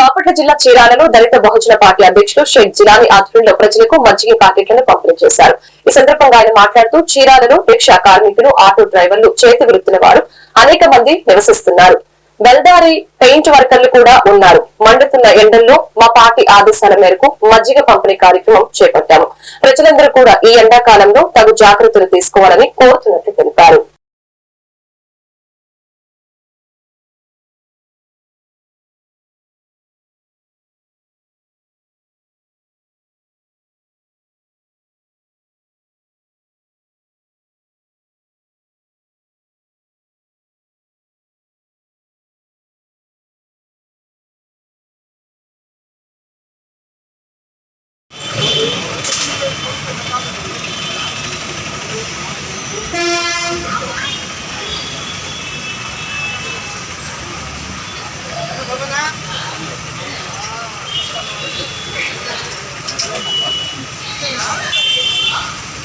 బాపట్ల జిల్లా చీరాలలో దళిత బహుజన పార్టీ అధ్యక్షులు షేక్ జిలాని ఆధ్వర్యంలో ప్రజలకు మజ్జిగ ప్యాకెట్లను పంపిణీ చేశారు. ఈ సందర్భంగా ఆయన మాట్లాడుతూ చీరాలలో రిక్షా కార్మికులు ఆటో డ్రైవర్లు చేతి వృత్తుల వారు అనేక మంది నివసిస్తున్నారు. బెల్దారి పెయింట్ వర్కర్లు కూడా ఉన్నారు. మండుతున్న ఎండల్లో మా పార్టీ ఆదేశాల మేరకు మజ్జిగ పంపిణీ కార్యక్రమం చేపట్టాము. ప్రజలందరూ కూడా ఈ ఎండాకాలంలో తగు జాగ్రత్తలు తీసుకోవాలని కోరుతున్నట్లు తెలిపారు.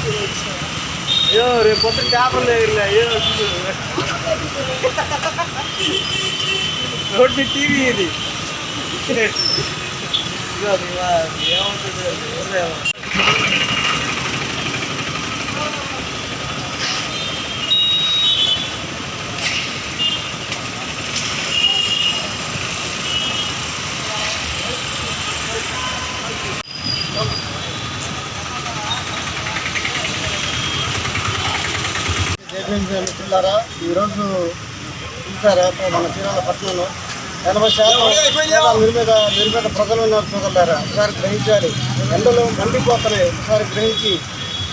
అయ్యో రేపు పొద్దున పేపర్ లేదు అయ్యో రోడ్డు టీవీ ఇది ఇదిగో మీ వా- ఏమవుతుంది చూడలేము. మిత్రులారా ఈరోజు చూసారా మన చీరాల పట్టణంలో. ఎనభై శాతం పేద నిర్మేద ప్రజలు ఉన్నారు చూడలేరా ఒకసారి గ్రహించాలి. ఎండలు మండిపోతున్నాయి. ఒకసారి గ్రహించి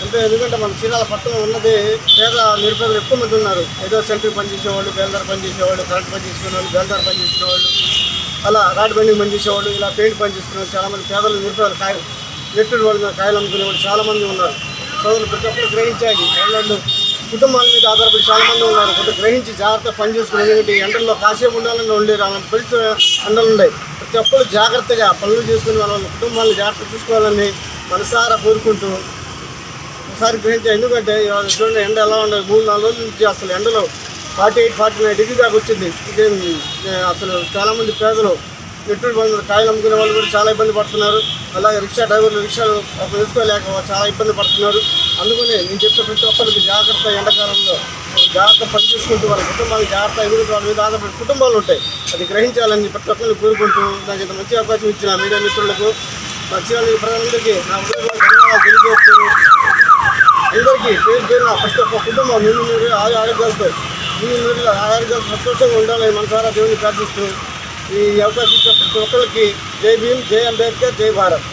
అంటే ఎందుకంటే మన చీరాల పట్టణం ఉన్నది పేద నిరుపేదలు ఎక్కువ మంది ఉన్నారు. ఏదో సెంట్రీ పనిచేసేవాళ్ళు బేల్దార్ పనిచేసేవాళ్ళు కరెంట్ పని చేసుకునే వాళ్ళు బేల్దార్ పని వాళ్ళు అలా రాడ్ బండింగ్ పని చేసేవాళ్ళు ఇలా పెయింట్ పని చాలామంది పేదలు నిరుపేదలు కాయ నెట్టిన వాళ్ళు? కాయలు అమ్ముకునే వాళ్ళు చాలామంది ఉన్నారు. సోదరులు ప్రతి ఒక్కరు గ్రహించాలి. వాళ్ళు కుటుంబాల మీద ఆధారపడి చాలా మంది ఉన్నారు. కొంత గ్రహించి జాగ్రత్తగా పనిచేసుకుని ఎందుకంటే ఎండల్లో కాసేపు ఉండాలని ఉండేది అలాంటి పరిస్థితి ఎండలు ఉన్నాయి. ప్రతి ఒక్కరు జాగ్రత్తగా పనులు చేసుకుని వాళ్ళ కుటుంబాలను జాగ్రత్త చూసుకోవాలని మనసారా కోరుకుంటూ ఒకసారి గ్రహించా ఎందుకంటే చూడండి ఎండ ఎలా ఉండదు మూడు నాలుగు రోజుల నుంచి అసలు ఎండలో forty eight forty nine degree దాకా వచ్చింది. ఇదేం అసలు చాలామంది పేదలు పెట్రోల్ బండ్లు కాయలు అమ్ముకునే వాళ్ళు కూడా చాలా ఇబ్బంది పడుతున్నారు. అలాగే రిక్షా డ్రైవర్లు రిక్షాలు వేసుకోలేక చాలా ఇబ్బంది పడుతున్నారు. అందుకనే నేను చెప్పిన ప్రతి ఒక్కరికి జాగ్రత్త ఎండాకాలంలో. జాగ్రత్త పని చేసుకుంటూ వాళ్ళ కుటుంబాలకు జాగ్రత్త ఎదుగుతూ వాళ్ళ మీద ఆధారపడి కుటుంబాలు ఉంటాయి. అది గ్రహించాలని ప్రతి ఒక్కరిని కోరుకుంటూ నాకు ఇంత మంచి అవకాశం ఇచ్చిన మీడియా మిత్రులకు మా ప్రజలందరికీ నా ఉదయవారం తెలియజేస్తూ అందరికీ పేరు పేరున ప్రతి ఒక్క కుటుంబం నిన్ను మీరు ఆరు ఆరోగ్యాలతో నిన్ను మీరు ఆరోగ్యాలు సంతోషంగా ఉండాలని మనసారా దేవుని ప్రార్థిస్తూ ఈ అవకాశం ఇచ్చిన ప్రతి ఒక్కరికి జై భీమ్ జై అంబేద్కర్ జై భారత్.